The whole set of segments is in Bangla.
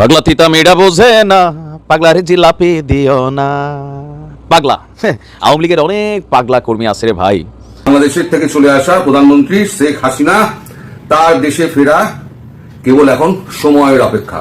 পাগলা তিতা মেয়েটা বোঝে না পাগলা রে জিলাপি দিও না। পাগলা হ্যাঁ, আওয়ামী লীগের অনেক পাগলা কর্মী আছে রে ভাই। বাংলাদেশের থেকে চলে আসা প্রধানমন্ত্রী শেখ হাসিনা তার দেশে ফেরা কেবল এখন সময়ের অপেক্ষা।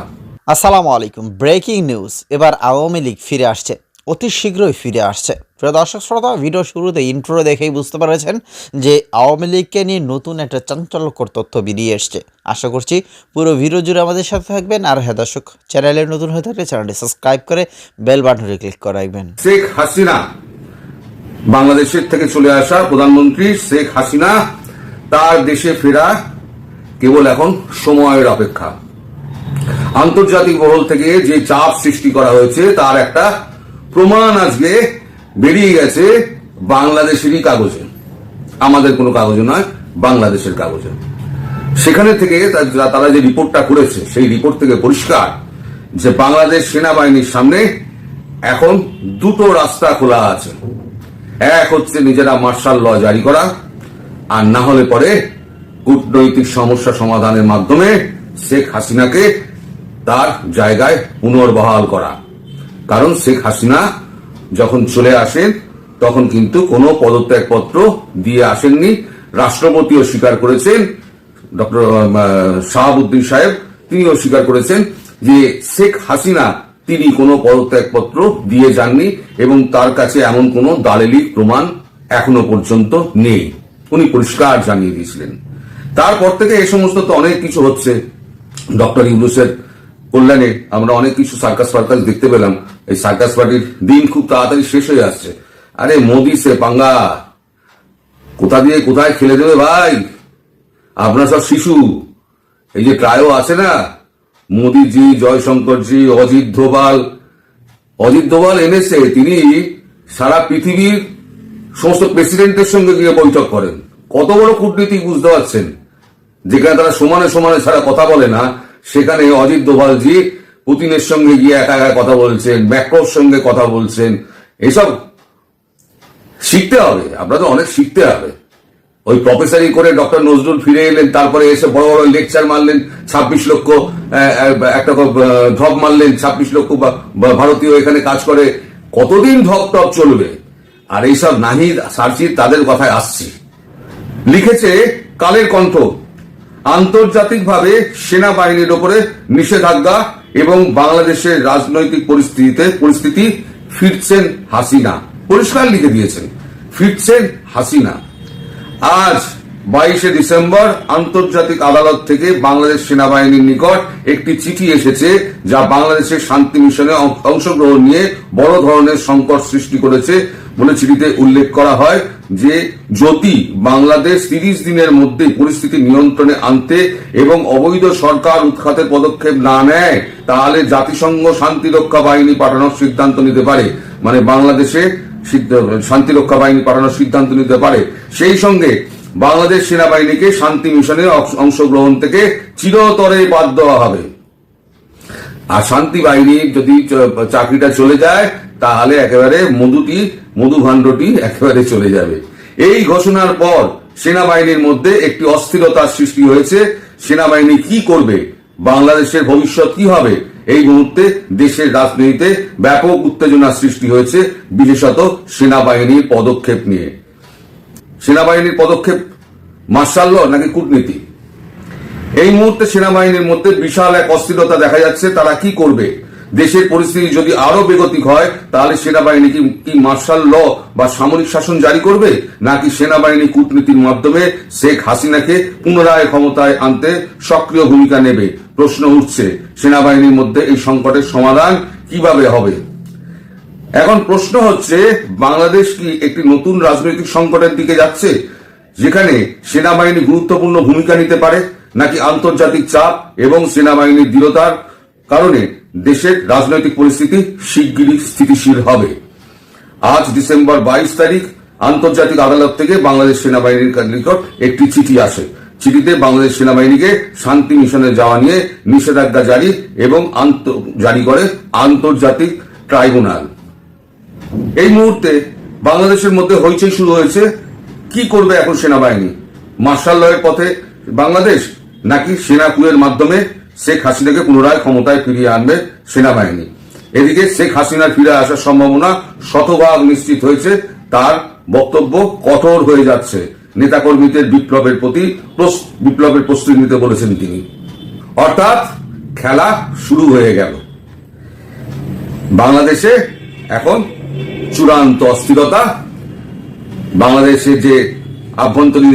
আসসালামু আলাইকুম ব্রেকিং নিউজ। এবার আওয়ামী লীগ ফিরে আসছে। অতি শীঘ্রই ফিরে আসছে। প্রিয় দর্শক শ্রোতা, ভিডিও শুরুতে ইন্ট্রো দেখেই বুঝতে পেরেছেন যে আওয়ামী লীগকে নিয়ে নতুন একটা চাঞ্চল্যকর তথ্য বেরিয়ে এসছে। আশা করছি পুরো ভিডিও জুড়ে আমাদের সাথে থাকবেন। আর হ্যাঁ দর্শক, চ্যানেলে নতুন হয়ে থাকলে চ্যানেলটি সাবস্ক্রাইব করে বেল বাটনে ক্লিক করে রাখবেন। শেখ হাসিনা বাংলাদেশের থেকে চলে আসা প্রধানমন্ত্রী শেখ হাসিনা, তার দেশে ফেরা কেবল এখন সময়ের অপেক্ষা। আন্তর্জাতিক মহল থেকে যে চাপ সৃষ্টি করা হয়েছে, তার একটা প্রমাণ আজকে বেরিয়ে গেছে বাংলাদেশেরই কাগজে। আমাদের কোনো কাগজে নয়, বাংলাদেশের কাগজে। সেখানে থেকে তারা যে রিপোর্টটা করেছে, সেই রিপোর্ট থেকে পরিষ্কার যে বাংলাদেশ সেনাবাহিনীর সামনে এখন দুটো রাস্তা খোলা আছে। এক হচ্ছে নিজেরা মার্শাল ল জারি করা, আর না হলে পরে কূটনৈতিক সমস্যা সমাধানের মাধ্যমে শেখ হাসিনাকে তার জায়গায় পুনর্বহাল করা। কারণ শেখ হাসিনা যখন চলে আসেন, তখন কিন্তু কোনো পদত্যাগপত্র দিয়ে আসেননি। রাষ্ট্রপতিও স্বীকার করেছেন, ডক্টর শাহাবুদ্দিন সাহেব তিনিও স্বীকার করেছেন যে শেখ হাসিনা তিনি কোনো পদত্যাগপত্র দিয়ে যাননি এবং তার কাছে এমন কোনো দালেলিক প্রমাণ এখনও পর্যন্ত নেই। উনি পরিষ্কার জানিয়ে দিয়েছিলেন। তারপর থেকে এ সমস্ত তো অনেক কিছু হচ্ছে। ডক্টর ইউনুসের কল্যাণে আমরা অনেক কিছু সার্কাস ফার্কাস দেখতে পেলাম। এই সার্কাস পার্টির দিন খুব তাড়াতাড়ি শেষ হয়ে আসছে। আরে মোদি সে পাঙ্গা। কোথা দিয়ে কোথায় খেলে দেবে ভাই? আপনার সব শিশু। এই যে ট্রায়ো আছে না? মোদিজি, জয়শঙ্করজি, অজিত ধোবাল। অজিত ধোবাল এনেছে। তিনি সারা পৃথিবীর সমস্ত প্রেসিডেন্টের সঙ্গে গিয়ে বৈঠক করেন। কত বড় কূটনীতিক বুঝতে পারছেন? যেখানে তারা সমানে সমানে ছাড়া কথা বলে না। সেখানে অজিত দোভালজি পুতিনের সঙ্গে গিয়ে একা একা কথা বলছেন ম্যাক্রোর সঙ্গে কথা বলছেন। এসব শিখতে হবে আপনাদের অনেক শিখতে হবে। ওই প্রফেসরি করে ডক্টর নজরুল ফিরে এলেন, তারপরে এসে বড় বড় লেকচার মারলেন, ছাব্বিশ লক্ষ একটা ধপ মারলেন, ছাব্বিশ লক্ষ ভারতীয় এখানে কাজ করে। কতদিন ধপ টপ চলবে? আর এইসব নাহিদ সার্জিদ তাদের কথায় আসছি। লিখেছে, কালের কণ্ঠ। আন্তর্জাতিকভাবে সেনাবাহিনীর ওপরে নিষেধাজ্ঞা এবং বাংলাদেশের রাজনৈতিক পরিস্থিতিতে পরিস্থিতি ফিরছেন হাসিনা। পরিষ্কার লিখে দিয়েছেন, ফিরছেন হাসিনা। আজ বাইশে ডিসেম্বর আন্তর্জাতিক আদালত থেকে বাংলাদেশ সেনাবাহিনীর নিকট একটি চিঠি এসেছে যা বাংলাদেশের শান্তি মিশনে অংশগ্রহণ নিয়ে বড় ধরনের সংকট সৃষ্টি করেছে বলে চিঠিতে উল্লেখ করা হয় যে যদি বাংলাদেশ তিরিশ দিনের মধ্যে পরিস্থিতি নিয়ন্ত্রণে আনতে এবং অবৈধ সরকার উৎখাতের পদক্ষেপ না নেয়, তাহলে জাতিসংঘ শান্তিরক্ষা বাহিনী পাঠানোর সিদ্ধান্ত নিতে পারে। মানে বাংলাদেশে শান্তিরক্ষা বাহিনী পাঠানোর সিদ্ধান্ত নিতে পারে। সেই সঙ্গে বাংলাদেশ সেনাবাহিনীকে শান্তি মিশনে অংশগ্রহণ থেকে চিরতরে বাদ দেওয়া হবে। আর শান্তি বাহিনীর যদি চাকরিটা চলে যায়, তাহলে একেবারে মধুটি মধু ভাণ্ডটি একেবারে চলে যাবে। এই ঘোষণার পর সেনাবাহিনীর মধ্যে একটি অস্থিরতার সৃষ্টি হয়েছে। সেনাবাহিনী কি করবে? বাংলাদেশের ভবিষ্যৎ কি হবে? এই মুহূর্তে দেশের রাজনীতিতে ব্যাপক উত্তেজনা সৃষ্টি হয়েছে, বিশেষত সেনাবাহিনীর পদক্ষেপ নিয়ে। সেনাবাহিনীর পদক্ষেপ মার্শাল নাকি কূটনীতি? এই মুহূর্তে সেনাবাহিনীর মধ্যে বিশাল এক অস্থিরতা দেখা যাচ্ছে। তারা কি করবে? দেশের পরিস্থিতি যদি আরও বেগতিক হয়, তাহলে সেনাবাহিনী কি কি মার্শাল ল বা সামরিক শাসন জারি করবে? নাকি সেনাবাহিনী কূটনীতির মাধ্যমে শেখ হাসিনাকে পুনরায় ক্ষমতায় আনতে সক্রিয় ভূমিকা নেবে? প্রশ্ন উঠছে, সেনাবাহিনীর মধ্যে এই সংকটের সমাধান কীভাবে হবে? এখন প্রশ্ন হচ্ছে, বাংলাদেশ কি একটি নতুন রাজনৈতিক সংকটের দিকে যাচ্ছে, যেখানে সেনাবাহিনী গুরুত্বপূর্ণ ভূমিকা নিতে পারে, নাকি আন্তর্জাতিক চাপ এবং সেনাবাহিনীর দৃঢ়তার কারণে দেশের রাজনৈতিক পরিস্থিতি শিগগিরই স্থিতিশীল হবে? আজ ডিসেম্বর বাইশ তারিখ, আন্তর্জাতিক আদালত থেকে বাংলাদেশ সেনাবাহিনীর নিকট একটি চিঠি আসে। চিঠিতে বাংলাদেশ সেনাবাহিনীকে শান্তি মিশনে যাওয়া নিয়ে নিষেধাজ্ঞা জারি এবং জারি করে আন্তর্জাতিক ট্রাইব্যুনাল। এই মুহূর্তে বাংলাদেশের মধ্যে হইচই শুরু হয়েছে। কি করবে এখন সেনাবাহিনী? মার্শাল লয়ের পথে বাংলাদেশ নাকি সেনা কুয়ের মাধ্যমে শেখ হাসিনাকে পুনরায় ক্ষমতায় ফিরিয়ে আনবে সেনাবাহিনী? এদিকে শেখ হাসিনার ফিরে আসার সম্ভাবনা শতভাগ নিশ্চিত হয়েছে। তার বক্তব্য কঠোর হয়ে যাচ্ছে। নেতাকর্মীদের বিপ্লবের প্রতি বিপ্লবের প্রস্তুতি নিতে বলেছেন তিনি। অর্থাৎ খেলা শুরু হয়ে গেল। বাংলাদেশে এখন চূড়ান্ত অস্থিরতা। বাংলাদেশে যে আভ্যন্তরীণ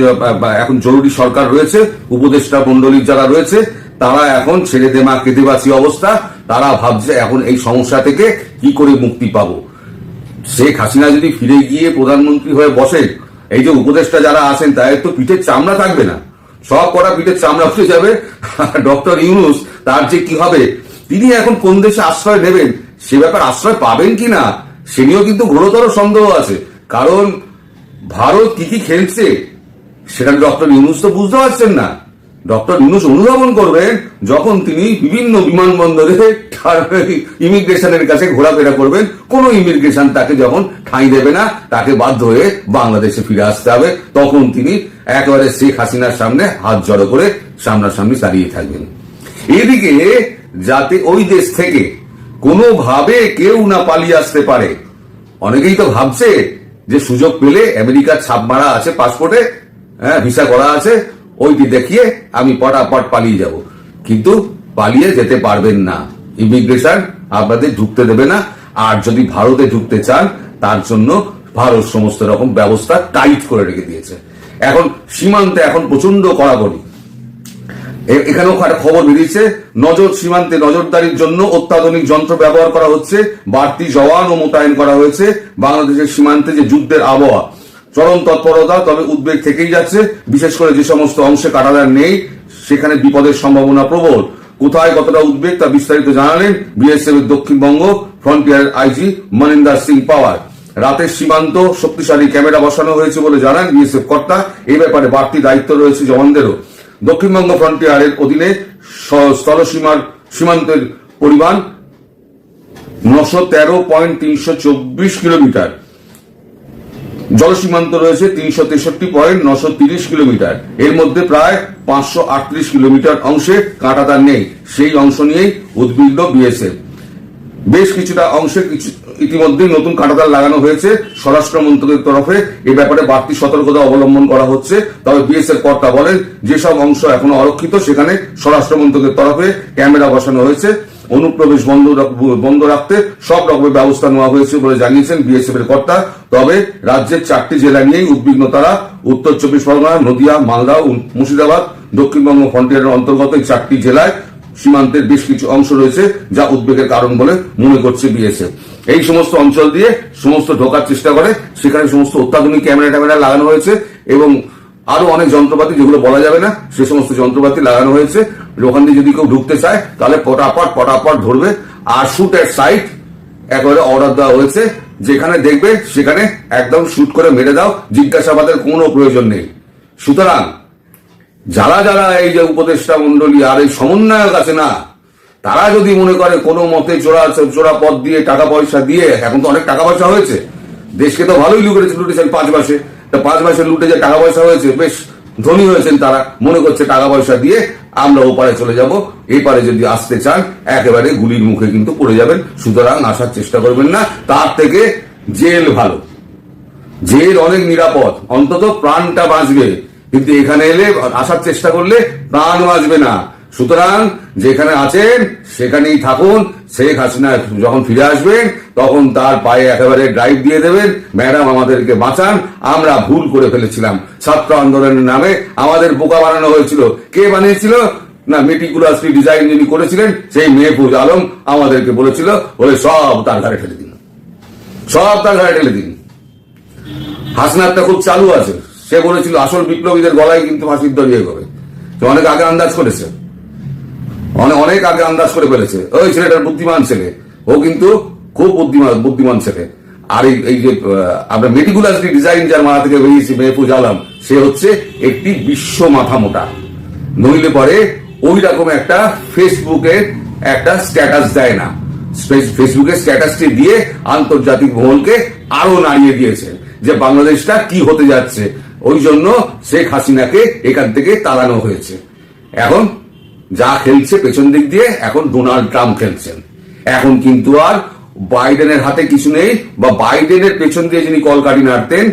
এখন জরুরি সরকার রয়েছে, উপদেষ্টা মন্ডলীর যারা রয়েছে, তারা এখন ছেড়ে দেমা কেঁদেবাসী অবস্থা। তারা ভাবছে এখন এই সমস্যা থেকে কি করে মুক্তি পাব। শেখ হাসিনা যদি ফিরে গিয়ে প্রধানমন্ত্রী হয়ে বসেন, এই যে উপদেষ্টা যারা আছেন, তাদের তো পিঠের চামড়া থাকবে না। সব কটা পিঠের চামড়া উঠে যাবে। ডক্টর ইউনুস, তার যে কি হবে, তিনি এখন কোন দেশে আশ্রয় নেবেন, সে ব্যাপার আশ্রয় পাবেন কিনা সে নিয়েও কিন্তু ঘোরতর সন্দেহ আছে। কারণ ভারত কি কি খেলছে, সেটা ডক্টর ইউনুস তো বুঝতে পারছেন না। ডক্টর ইউনুস অনুধাবন করবেন যখন তিনি বিভিন্ন বিমানবন্দরে ইমিগ্রেশনের কাছে ঘোরাফেরা করবেন, কোন ইমিগ্রেশন তাকে যখন ঠাঁই দেবে না, তাকে বাধ্য হয়ে বাংলাদেশে ফিরে আসতে হবে। তখন তিনি একেবারে শেখ হাসিনার সামনে হাত জড়ো করে সামনাসামনি দাঁড়িয়ে থাকবেন। এদিকে যাতে ওই দেশ থেকে কোনোভাবে কেউ না পালিয়ে আসতে পারে। অনেকেই তো ভাবছে যে সুযোগ পেলে আমেরিকার ছাপ মারা আছে, পাসপোর্টে হ্যাঁ ভিসা করা আছে, ওইটি দেখিয়ে আমি পটাপট পালিয়ে যাব। কিন্তু পালিয়ে যেতে পারবেন না। ইমিগ্রেশন আপনাদের ঢুকতে দেবে না। আর যদি ভারতে ঢুকতে চান, তার জন্য ভারত সমস্ত রকম ব্যবস্থা টাইট করে রেখে দিয়েছে। এখন সীমান্তে এখন প্রচণ্ড কড়াকড়ি। এখানেও একটা খবর বেরিয়েছে। নজর সীমান্তে নজরদারির জন্য অত্যাধুনিক যন্ত্র ব্যবহার করা হচ্ছে। বাড়তি জওয়ান ও মোতায়েন করা হয়েছে। বাংলাদেশের সীমান্তে যে যুদ্ধের আবহাওয়া, চরম তৎপরতা, তবে উদ্বেগ থেকেই যাচ্ছে। বিশেষ করে যে সমস্ত অংশে কাটাদার নেই, সেখানে বিপদের সম্ভাবনা প্রবল। কোথায় কতটা উদ্বেগ তা বিস্তারিত জানালেন বিএসএফ এর দক্ষিণবঙ্গ ফ্রন্টিয়ার আইজি মনিন্দর সিং পাওয়ার। রাতের সীমান্ত শক্তিশালী ক্যামেরা বসানো হয়েছে বলে জানান বিএসএফ কর্তা। এই ব্যাপারে বাড়তি দায়িত্ব রয়েছে জওয়ানদেরও। দক্ষিণবঙ্গ ফ্রন্টিয়ারের অধীনে স্থলসীমার সীমান্তের পরিমাণ নশো তেরো পয়েন্ট তিনশো চব্বিশ কিলোমিটার। জলসীমান্ত রয়েছে তিনশো তেষট্টি পয়েন্ট নশো তিরিশ কিলোমিটার। এর মধ্যে প্রায় পাঁচশো আটত্রিশ কিলোমিটার অংশে কাঁটাতার নেই। সেই অংশ নিয়েই উদ্বিগ্ন বিএসএফ। বেশ কিছুটা অংশে কিছু ইতিমধ্যেই নতুন কাঁটাতার লাগানো হয়েছে স্বরাষ্ট্র মন্ত্রকের তরফে। এ ব্যাপারে বাড়তি সতর্কতা অবলম্বন করা হচ্ছে। তবে বিএসএফ কর্তা বলেন, যেসব অংশ এখনও অরক্ষিত, সেখানে স্বরাষ্ট্র মন্ত্রকের তরফে ক্যামেরা বসানো হয়েছে। অনুপ্রবেশ বন্ধ বন্ধ রাখতে সব রকমের ব্যবস্থা নেওয়া হয়েছে বলে জানিয়েছেন বিএসএফ এর কর্তা। তবে রাজ্যের চারটি জেলা নিয়েই উদ্বিগ্ন তারা উত্তর চব্বিশ পরগনা, নদিয়া, মালদা, মুর্শিদাবাদ, দক্ষিণবঙ্গ ফ্রন্টিয়ারের অন্তর্গত এই চারটি জেলায় সীমান্তের বেশ কিছু অংশ রয়েছে যা উদ্বেগের কারণ বলে মনে করছে বিএসএফ এই সমস্ত অঞ্চল দিয়ে সমস্ত ঢোকার চেষ্টা করে, সেখানে সমস্ত অত্যাধুনিক ক্যামেরা ট্যামেরা লাগানো হয়েছে এবং আরও অনেক যন্ত্রপাতি, যেগুলো বলা যাবে না, সে সমস্ত যন্ত্রপাতি লাগানো হয়েছে। ওখান দিয়ে যদি কেউ ঢুকতে চায়, তাহলে পটাপট পটাপট ধরবে। আর শুট এট সাইট একেবারে অর্ডার দেওয়া হয়েছে। যেখানে দেখবে, সেখানে একদম শুট করে মেরে দাও। জিজ্ঞাসাবাদের কোনো প্রয়োজন নেই। সুতরাং যারা যারা এই যে উপদেষ্টা মন্ডলী আর এই সমন্বয়ক আছে না, তারা যদি মনে করে কোনো মতে চোরা চোরা পথ দিয়ে টাকা পয়সা দিয়ে, এখন তো অনেক টাকা পয়সা হয়েছে, দেশকে তো ভালোই লুটেছে লুটেছেন পাঁচ মাসে। তা পাঁচ মাসে লুটে যে টাকা পয়সা হয়েছে, বেশ ধনী হয়েছেন তারা, মনে করছে টাকা পয়সা দিয়ে আমরা ওপারে চলে যাব, এপারে যদি আসতে চান, একেবারে গুলির মুখে কিন্তু পড়ে যাবেন। সুতরাং আসার চেষ্টা করবেন না, তার থেকে জেল ভালো। জেল অনেক নিরাপদ, অন্তত প্রাণটা বাঁচবে। কিন্তু এখানে এলে আসার চেষ্টা করলে প্রাণ বাঁচবে না। সুতরাং যেখানে আছেন, সেখানেই থাকুন। শেখ হাসিনা যখন ফিরে আসবেন, তখন তার পায়ে একেবারে ড্রাইভ দিয়ে দেবেন। ম্যাডাম, আমাদেরকে বাঁচান। আমরা ভুল করে ফেলেছিলাম। ছাত্র আন্দোলনের নামে আমাদের বোকা বানানো হয়েছিল। কে বানিয়েছিল? না মেটিকুলাসলি ডিজাইন যিনি করেছিলেন, সেই মেহফুজ আলম আমাদেরকে বলেছিল বলে সব তার ঘাড়ে ঠেলে দিন। সব তার ঘাড়ে ঠেলে দিন। হাসনারটা খুব চালু আছে। সে বলেছিল, আসল বিপ্লবীদের গলায় কিন্তু ফাঁসির দড়িয়ে হবে সে অনেক আগে আন্দাজ করেছে। অনেক অনেক আগে আন্দাজ করে ফেলেছে। ওই ছেলেটার বুদ্ধিমান ছেলে। ও কিন্তু খুব বুদ্ধিমান বুদ্ধিমান ছেলে। আর এই যে আমরা মেটিকুলাসলি ডিজাইন যার মাথা থেকে বেরিয়েছি মেহফুজ আলম সে হচ্ছে একটি বিশ্ব মাথা মোটা। নইলে পরে ওই রকম একটা ফেসবুকে একটা স্ট্যাটাস দেয় না। ফেস- ফেসবুকে স্ট্যাটাসটি দিয়ে আন্তর্জাতিক মহলকে আরও নাড়িয়ে দিয়েছে যে বাংলাদেশটা কি হতে যাচ্ছে। ওই জন্য শেখ হাসিনাকে এখান থেকে তাড়ানো হয়েছে। এখন যা খেলছে পেছন দিক দিয়ে, এখন ডোনাল্ড ট্রাম্প খেলছেন। এখন কিন্তু আর বাইডেনের হাতে কিছু নেই বা বাইডেনের পেছন দিয়ে যিনি কলকাঠি নাড়তেন,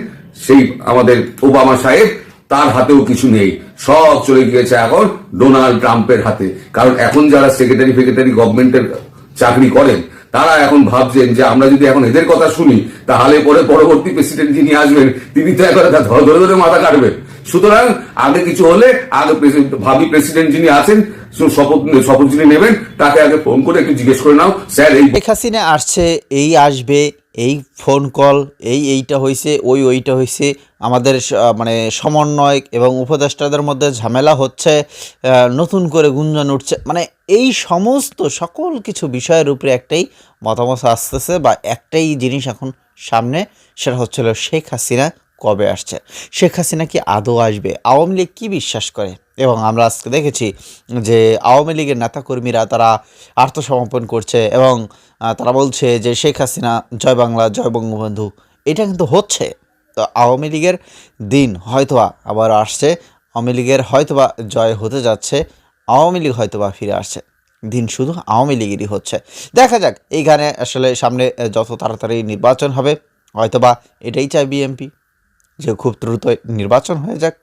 সেই আমাদের ওবামা সাহেব, তার হাতেও কিছু নেই। সব চলে গিয়েছে এখন ডোনাল্ড ট্রাম্পের হাতে। কারণ এখন যারা সেক্রেটারি ফেক্রেটারি গভর্নমেন্টের চাকরি করেন তারা এখন ভাবছেন যে আমরা যদি এখন এদের কথা শুনি, তাহলে পরে পরবর্তী প্রেসিডেন্ট যিনি আসবেন, তিনি তো একবার ধরে ধরে ধরে মাথা কাটবেন। সুতরাং আগে কিছু হলে, আগে ভাবি প্রেসিডেন্ট যিনি আছেন শপথ শপথ যিনি নেবেন, তাকে আগে ফোন করে একটু জিজ্ঞেস করে নাও, স্যার, এই হাসিনা আসছে, এই আসবে এই ফোন কল এই এইটা হয়েছে ওই ওইটা হয়েছে আমাদের মানে সমন্বয় এবং উপদেষ্টাদের মধ্যে ঝামেলা হচ্ছে নতুন করে গুঞ্জন উঠছে। মানে এই সমস্ত সকল কিছু বিষয়ের উপরে একটাই মতামত আসতেছে বা একটাই জিনিস এখন সামনে, সেটা হচ্ছিল শেখ হাসিনা কবে আসছে? শেখ হাসিনা কি আদৌ আসবে? আওয়ামী লীগ কী বিশ্বাস করে? এবং আমরা আজকে দেখেছি যে আওয়ামী লীগের নেতাকর্মীরা তারা আত্মসমর্পণ করছে এবং তারা বলছে যে শেখ হাসিনা, জয় বাংলা, জয় বঙ্গবন্ধু, এটা কিন্তু হচ্ছে। তো আওয়ামী লীগের দিন হয়তোবা আবার আসছে, আওয়ামী লীগের হয়তোবা জয় হতে যাচ্ছে, আওয়ামী লীগ হয়তোবা ফিরে আসছে। দিন শুধু আওয়ামী লীগেরই হচ্ছে। দেখা যাক এইখানে আসলে সামনে যত তাড়াতাড়ি নির্বাচন হবে, হয়তোবা এটাই চায় বিএমপি যে খুব দ্রুত নির্বাচন হয়ে যাক।